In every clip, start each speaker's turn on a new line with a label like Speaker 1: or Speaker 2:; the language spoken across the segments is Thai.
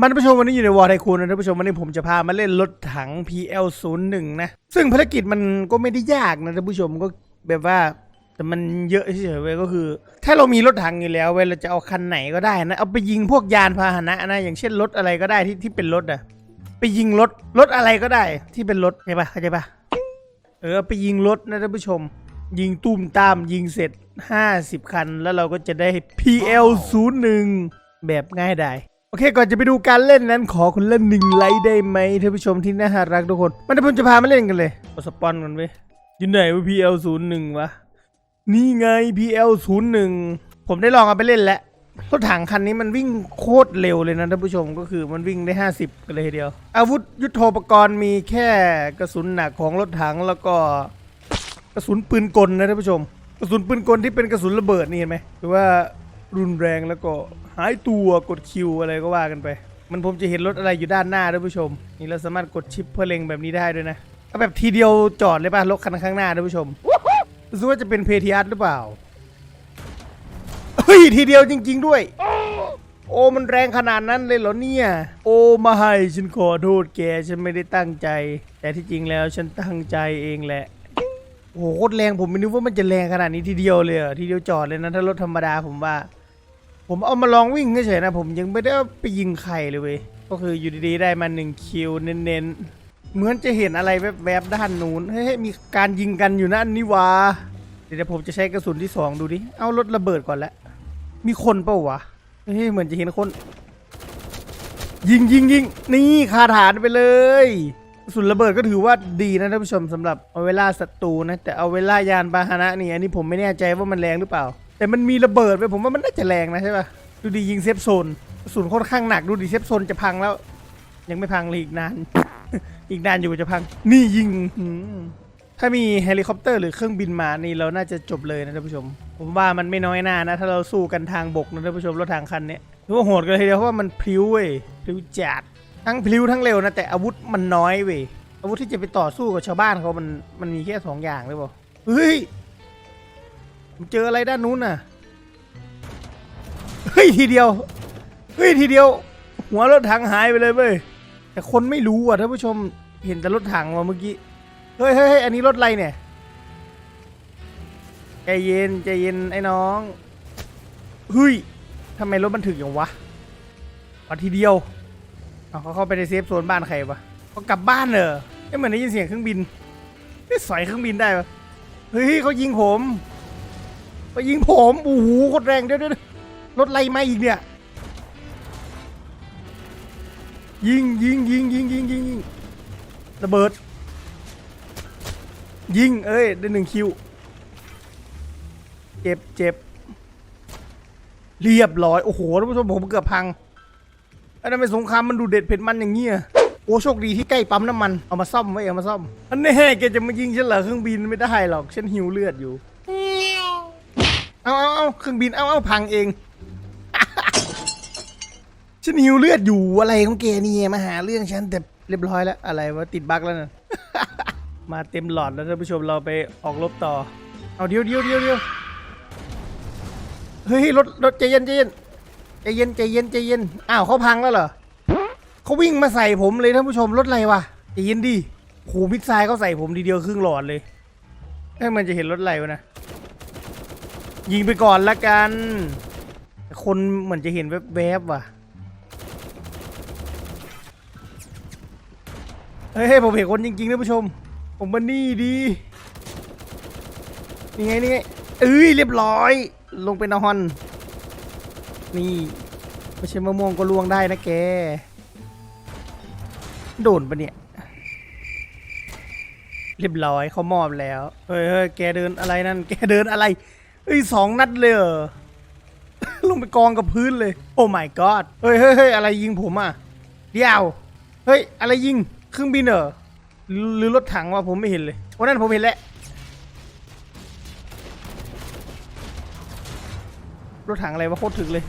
Speaker 1: มันผู้ชมวันนี้อยู่ในวอร์ไทคูนนะท่านผู้ชมวันนี้ผมจะพามาเล่นรถถัง PL01 นะซึ่งภารกิจมันก็ไม่ได้ยากนะท่านผู้ชมก็แบบว่าแต่มันเยอะเฉยๆเว้ยก็คือ ถ้าเรามีรถถังอยู่แล้วเว้ยเราจะเอาคันไหนก็ได้นะเอาไปยิงพวกยานพาหนะนะอย่างเช่นรถอะไรก็ได้ที่ที่เป็นรถอะไปยิงรถรถอะไรก็ได้ ที่เป็นรถใช่ปะเข้าใจปะเออไปยิงรถนะท่านผู้ชม ยิงตุ้มตามยิงเสร็จ 50 คัน แล้วเราก็จะได้ PL01 แบบง่ายดาย โอเค ก่อนจะไปดูการเล่นนั้นขอคนเล่นหนึ่งไลค์ได้ไหมท่านผู้ชมที่น่ารักทุกคน มันจะผมจะพามาเล่นกันเลยกดสปอนกันเว้ยอยู่ไหนวะ PL01 วะ นี่ไง PL01 ผมได้ลองเอาไปเล่นแล้วรถถังคันนี้มันวิ่งโคตรเร็วเลยนะท่านผู้ชมก็คือมันวิ่งได้ 50 กันเลยทีเดียว อาวุธยุทโธปกรณ์มีแค่กระสุนหนักของรถถังแล้วก็กระสุนปืนกลนะท่านผู้ชม กระสุนปืนกลที่เป็นกระสุนระเบิดนี่เห็นไหมหรือว่า รุนแรงแล้วก็หายตัวกดคิวอะไรก็ว่ากันไป มันผมจะเห็นรถอะไรอยู่ด้านหน้าท่านผู้ชม นี่เราสามารถกดชิปเพื่อเล็งแบบนี้ได้ด้วยนะเอาแบบทีเดียวจอดเลยป่ะรถคันข้างหน้าท่านผู้ชมรู้สึกว่าจะเป็นเพทีอาร์หรือเปล่าเฮ้ยทีเดียวจริง ๆ ด้วย โอ้มันแรงขนาดนั้นเลยเหรอเนี่ย โอ้มาให้ฉันขอโทษแกฉันไม่ได้ตั้งใจ แต่ที่จริงแล้วฉันตั้งใจเองแหละโอ้โหโคตรแรงผมไม่นึกว่ามันจะแรงขนาดนี้ทีเดียวเลยทีเดียวจอดเลยนะถ้ารถธรรมดาผมว่า ผมเอามาลองวิ่งเฉยๆนะผมยังไม่ได้เอาไปยิงใครเลยเว้ยก็คืออยู่ดีๆได้มาหนึ่งคิวเน้นๆ เหมือนจะเห็นอะไรแวบๆด้านนู้นเฮ้ยมีการยิงกันอยู่นั่นนี่วะเดี๋ยวผมจะใช้กระสุนที่สองดูดิเอารถระเบิดก่อนและมีคนเปล่าวะเฮ้ยเหมือนจะเห็นคน ยิงยิงยิงนี่คาฐานไปเลยกระสุนระเบิดก็ถือว่าดีนะท่านผู้ชมสำหรับเอาเวลาศัตรูนะแต่เอาเวลายานพาหนะนี่อันนี้ผมไม่แน่ใจว่ามันแรงหรือเปล่า แต่มันมีระเบิดไปผมว่ามันน่าจะแรงนะใช่ปะดูดียิงเซฟโซนกระสุนค่อนข้างหนักดูดีเซฟโซนจะพังแล้ว ยังไม่พังเลยอีกนาน อีกนานอยู่ก็จะพัง นี่ยิงถ้ามีเฮลิคอปเตอร์หรือเครื่องบินมานี่เราน่าจะจบเลยนะท่านผู้ชม ผมว่ามันไม่น้อยหน้านะ ถ้าเราสู้กันทางบกนะท่านผู้ชมรถทางคันเนี้ยถือว่าโหดกันเลยทีเดียวเพราะว่ามันพลิ้วเว้ยพลิ้วจัดทั้งพลิ้วทั้งเร็วนะแต่อาวุธมันน้อยเว้ยอาวุธที่จะไปต่อสู้กับชาวบ้านเขามันมันมีแค่สองอย่างหรือเปล่าเฮ้ย เจออะไรด้านนู้นน่ะ เฮ้ยทีเดียว เฮ้ยทีเดียว หัวรถถังหายไปเลยเว้ย แต่คนไม่รู้อะท่านผู้ชม เห็นแต่รถถังมาเมื่อกี้ เฮ้ยเฮ้ยอันนี้รถอะไรเนี่ย ใจเย็นใจเย็นไอ้น้อง เฮ้ยทำไมรถมันถึกอย่างวะเอาทีเดียวเอาเขาเข้าไปในเซฟโซนบ้านใครปะเขากลับบ้านเหรอไม่เหมือนได้ยินเสียงเครื่องบินไม่สอยเครื่องบินได้ปะเฮ้ยเขายิงผม เขายิงผมโอ้โหโคตรแรงเดี๋ยวเดี๋ยวรถอะไรมาอีกเนี่ย ยิงยิงยิงยิงยิงยิงยิงระเบิด ยิงเอ้ยได้หนึ่งคิว เจ็บเจ็บเรียบร้อย โอ้โหท่านผู้ชมผมเกือบพังอันนั้นเป็นสงครามมันดูเด็ดเผ็ดมันอย่างเงี้ยโอ้โชคดีที่ใกล้ปั๊มน้ำมันเอามาซ่อมไว้เอามาซ่อมอันนี้แกจะมายิงฉันเหรอเครื่องบินไม่ได้หรอกฉันหิวเลือดอยู่ เอาเอาเอาเครื่องบินเอาเอาพังเองฉันหิวเลือดอยู่อะไรของแกเนี่ยมาหาเรื่องฉันแต่เรียบร้อยแล้ว อะไรวะติดบั๊กแล้วนะมาเต็มหลอดแล้วท่านผู้ชมเราไปออกรบต่อ เอาเดียวเดียวเดียวเดียวเฮ้ยรถรถใจเย็นใจเย็นใจเย็นใจเย็นใจเย็นอ้าวเขาพังแล้วเหรอเขาวิ่งมาใส่ผมเลยท่านผู้ชมรถอะไรวะใจเย็นดิโหมิดไซล์เขาใส่ผมทีเดียวครึ่งหลอดเลยเอ้มันจะเห็นรถอะไรวะนะ ยิงไปก่อนละกัน คนเหมือนจะเห็นแวบๆว่ะ เฮ้ยผมเห็นคนจริงๆท่านผู้ชม ผมมานี่ดี นี่ไงนี่ไงเอ้ยเรียบร้อย ลงเป็นนอน นี่ไม่ใช่มะม่วงก็ล่วงได้นะแก โดนปะเนี่ย เรียบร้อยเขามอบแล้ว เฮ้ยเฮ้ยแกเดินอะไรนั่น แกเดินอะไร เอ้ยสองนัดเลยเหรอ ลงไปกองกับพื้นเลย โอ้ my god เฮ้ยเฮ้ยเฮ้ยอะไรยิงผมอะ เดี๋ยว เฮ้ย อะไรยิง เครื่องบินเหรอ หรือหรือรถถังวะผมไม่เห็นเลยวันนั้นผมเห็นแล้ว รถถังอะไรวะโคตรถึกเลย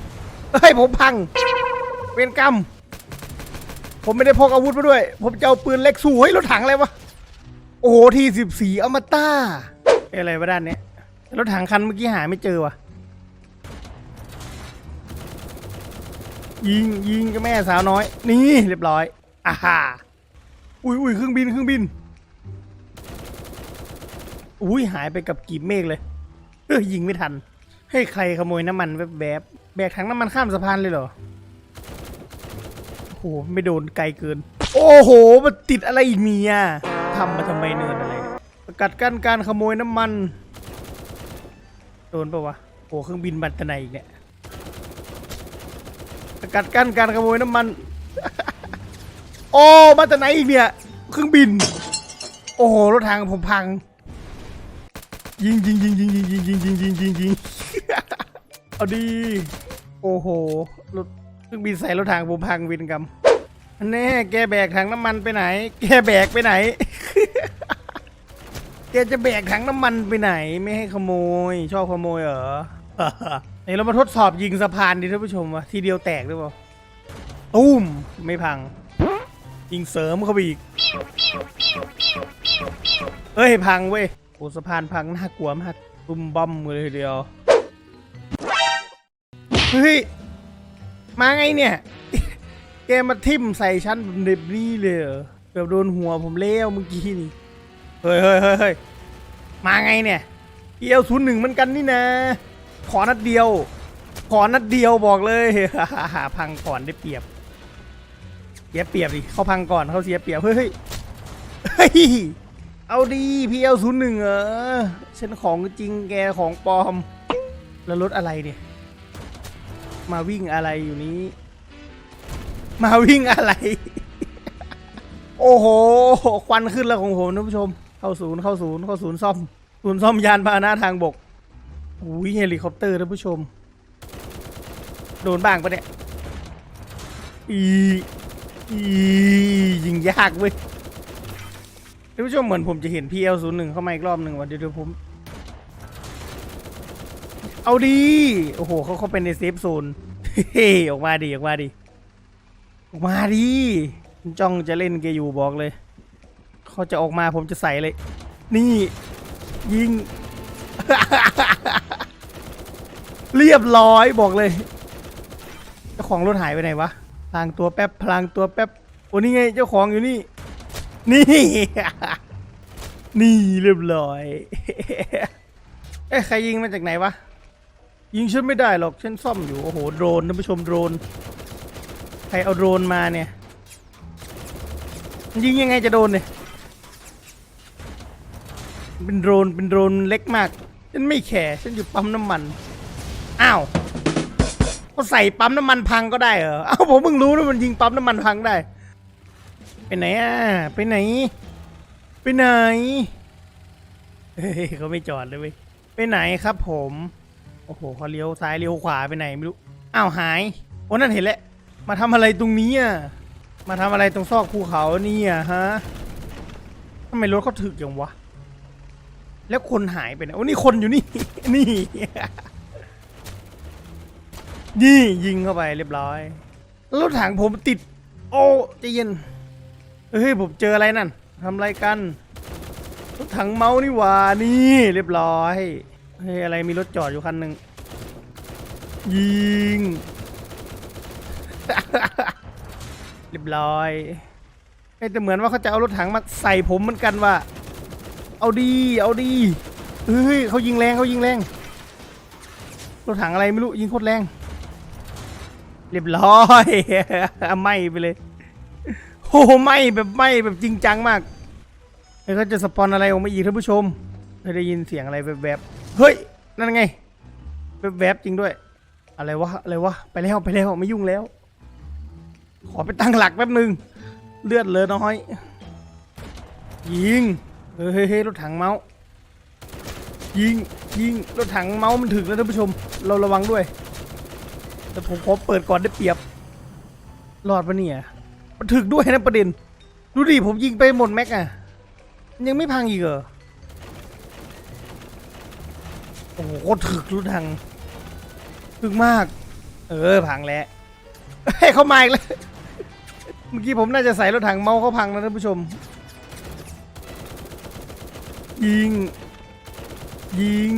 Speaker 1: เฮ้ย ผมพังเป็นกรรม ผมไม่ได้พกอาวุธมาด้วย ผมจะเอาปืนเล็กสู้เฮ้ยรถถังอะไรวะ โอ้โหทีสิบสี่อมตะเอ้ยอะไรวะด้านเนี้ย รถถังคันเมื่อกี้หาไม่เจอวะยิงยิงกับแม่สาวน้อย นี่เรียบร้อยอ่าฮ่าอุ้ยอุ้ยเครื่องบินเครื่องบินอุ้ยหายไปกับกีบเมฆเลย เออยิงไม่ทัน ให้ใครขโมยน้ำมันแวบๆแบกถังน้ำมันข้ามสะพานเลยเหรอโอ้โหไม่โดนไกลเกิน โอ้โหมันติดอะไรอีกเนี่ยทำมาทำไมเนินอะไร ประกาศกั้นการขโมยน้ำมัน โดนปะวะโอ้เครื่องบินบันตะไนอีกเนี่ยสกัดกั้นการขโมยน้ำมัน โอ้มาจาไนอีกเนี่ยเครื่องบิน โอ้โหรถถังผมพัง ยิงยิงยิงยิงยิงยิงยิงยิงยิงยิงยิงเอาดี โอ้โหรถเครื่องบินใส่รถถังผมพังวินกรรมอันแน่แกแบกถังน้ำมันไปไหน แกแบกไปไหน แกจะแบกถังน้ำมันไปไหนไม่ให้ขโมย ชอบขโมยเหรอนี่เรามาทดสอบยิงสะพานดิท่านผู้ชมวะทีเดียวแตกหรือเปล่าตุ้มไม่พัง ยิงเสริมเข้าไปอีกเฮ้ยพังเว้ยโอ้สะพานพังน่ากลัวมากตุ้มบอมเลยทีเดียวเฮ้ยมาไงเนี่ยแกมาทิ่มใส่ชั้นแบบเด็บนี่เลยเหรอแบบโดนหัวผมเลี้ยวเมื่อกี้นี่ เฮ้ยเฮ้ยเฮ้ยเฮ้ยมาไงเนี่ยเอลศูนย์หนึ่งมันกันนี่นะ ขอนัดเดียว ขอนัดเดียวบอกเลยพังก่อนได้เปรียบเสียเปรียบดิเขาพังก่อนเขาเสียเปรียบเฮ้ยเฮ้ยเฮ้ยเอาดีพีเอลศูนย์หนึ่งเออฉันของจริงแกของปลอม แล้วรถอะไรเนี่ย มาวิ่งอะไรอยู่นี้ มาวิ่งอะไร โอ้โห ควันขึ้นแล้วของผมท่านผู้ชม เข้าศูนย์เข้าศูนย์เข้าศูนย์ซ่อมศูนย์ซ่อมยานพาหนะทางบกอุ้ยเฮลิคอปเตอร์ท่านผู้ชม โดนบ้างปะเนี่ยอีอียิงยากเว้ยท่านผู้ชมเหมือนผมจะเห็น PL01 เข้ามาอีกรอบหนึ่งว่ะเดี๋ยวผม เอาดี โอ้โหเขาเข้าไปในเซฟโซนเฮ้ออกมาดิออกมาดิออกมาดิจ้องจะเล่นเกอยู่บอกเลย เขาจะออกมาผมจะใส่เลย นี่ยิง เรียบร้อยบอกเลยเจ้าของรถหายไปไหนวะพลางตัวแป๊บพลางตัวแป๊บโอ้นี่ไงเจ้าของอยู่นี่ นี่ นี่เรียบร้อย เอ๊ะใครยิงมาจากไหนวะ ยิงฉันไม่ได้หรอกฉันซ่อมอยู่ โอ้โหโดรนท่านผู้ชมโดรน ใครเอาโดรนมาเนี่ยยิงยังไงจะโดนเนี่ย เป็นโดรนเป็นโดรนเล็กมาก ฉันไม่แคร์ฉันอยู่ปั๊มน้ำมัน อ้าวเขาใส่ปั๊มน้ำมันพังก็ได้เหรออ้าวผมเพิ่งรู้ว่ามันยิงปั๊มน้ำมันพังได้ ไปไหนอะ ไปไหน ไปไหน เฮ้ยเขาไม่จอดเลยเว้ย ไปไหนครับผม โอ้โหเขาเลี้ยวซ้ายเลี้ยวขวาไปไหนไม่รู้ อ้าวหาย โอ้นั่นเห็นแล้วมาทำอะไรตรงนี้อะ มาทำอะไรตรงซอกภูเขานี่อะฮะทำไมรถเขาถึกอย่างวะ แล้วคนหายไปไหนโอ้นี่คนอยู่นี่ นี่ นี่ยิงเข้าไปเรียบร้อยรถถังผมติด โอ้ใจเย็นเฮ้ยผมเจออะไรนั่นทำอะไรกันรถถังเมานี่หว่านี่เรียบร้อยเฮ้ยอะไรมีรถจอดอยู่คันหนึ่งยิง เรียบร้อยเฮ้ยแต่เหมือนว่าเขาจะเอารถถังมาใส่ผมเหมือนกันว่า เอาดี เอาดีเฮ้ยเขายิงแรงเขายิงแรงรถถังอะไรไม่รู้ยิงโคตรแรง เรียบร้อยไหมไปเลยโอ้ไหมแบบไหมแบบจริงจังมากเฮ้ยเขาจะสปอนอะไรออกมาอีกท่านผู้ชมเฮ้ยได้ยินเสียงอะไรแบบๆเฮ้ยนั่นไงแบบๆจริงด้วย อะไรวะอะไรวะไปแล้วไปแล้วไม่ยุ่งแล้ว ขอไปตั้งหลักแป๊บหนึ่งเลือดเลือน้อยยิง เฮ้ยเฮ้ยเฮ้รถถังเมาส์ยิงยิงรถถังเมาส์มันถึงแล้วท่านผู้ชม เราระวังด้วย แต่ผมขอเปิดก่อนได้เปรียบรอดปะเนี่ยมันถึกด้วยนะประเด็น ดูดิผมยิงไปหมดแม็กอะยังไม่พังอีกเหรอโอ้โหโคตรถึกรถถังถึกมาก เออพังแล้วให้เขามาอีกแล้วเมื่อกี้ผมน่าจะใส่รถถังเมาส์เขาพังนะท่านผู้ชม ยิง ยิง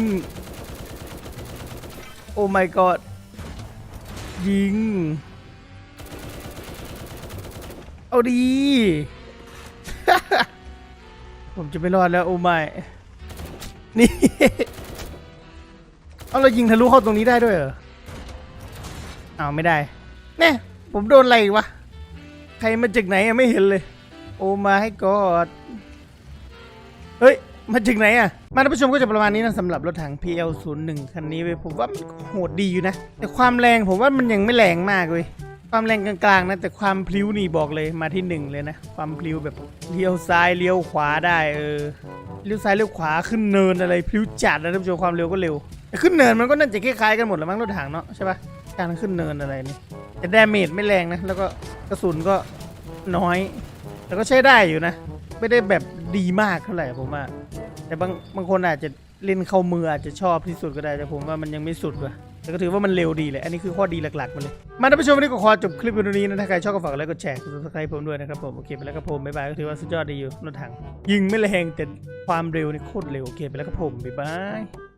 Speaker 1: โอ้ my god ยิง เอาดี ผมจะไม่รอดแล้ว โอ้ไม่นี่ เอาเรายิงทะลุเข้าตรงนี้ได้ด้วยเหรออ้าวไม่ได้ แน่ ผมโดนอะไรวะ ใครมาจากไหนอะไม่เห็นเลย โอ้มาให้กอด เฮ้ย มาจากไหนอะมาท่านผู้ชมก็จะประมาณนี้นะสำหรับรถถัง PL01 คันนี้เว้ยผมว่ามันโหดดีอยู่นะ แต่ความแรงผมว่ามันยังไม่แรงมากเว้ยความแรงกลางๆนะแต่ความพลิ้วนี่บอกเลยมาที่หนึ่งเลยนะ ความพลิ้วแบบเลี้ยวซ้ายเลี้ยวขวาได้เออเลี้ยวซ้ายเลี้ยวขวาขึ้นเนินอะไรพลิ้วจัดนะท่านผู้ชมความเร็วก็เร็วแต่ขึ้นเนินมันก็น่าจะคล้ายๆกันหมดแหละมั้งรถถังเนาะใช่ปะการขึ้นเนินอะไรนี่แต่ดาเมจไม่แรงนะแล้วก็กระสุนก็น้อย แต่ก็ใช้ได้อยู่นะ ไม่ได้แบบ ดีมากเท่าไหร่ผมว่าแต่บางบางคนอาจจะเล่นเข้ามืออาจจะชอบที่สุดก็ได้แต่ผมว่ามันยังไม่สุดว่ะแต่ก็ถือว่ามันเร็วดีเลย อันนี้คือข้อดีหลักๆ มันเลย มาท่านผู้ชมวันนี้ก็ขอจบคลิปวิดีโอนี้นะ ถ้าใครชอบก็ฝากกดไลค์กดแชร์กดซับสไครป์ผมด้วยนะครับผม โอเค ไปแล้วครับผม บ๊ายบาย ก็ถือว่าสุดยอดดีอยู่รถถัง ยิงไม่แรงแต่ความเร็วนี่โคตรเร็ว โอเค ไปแล้วครับผม บ๊ายบาย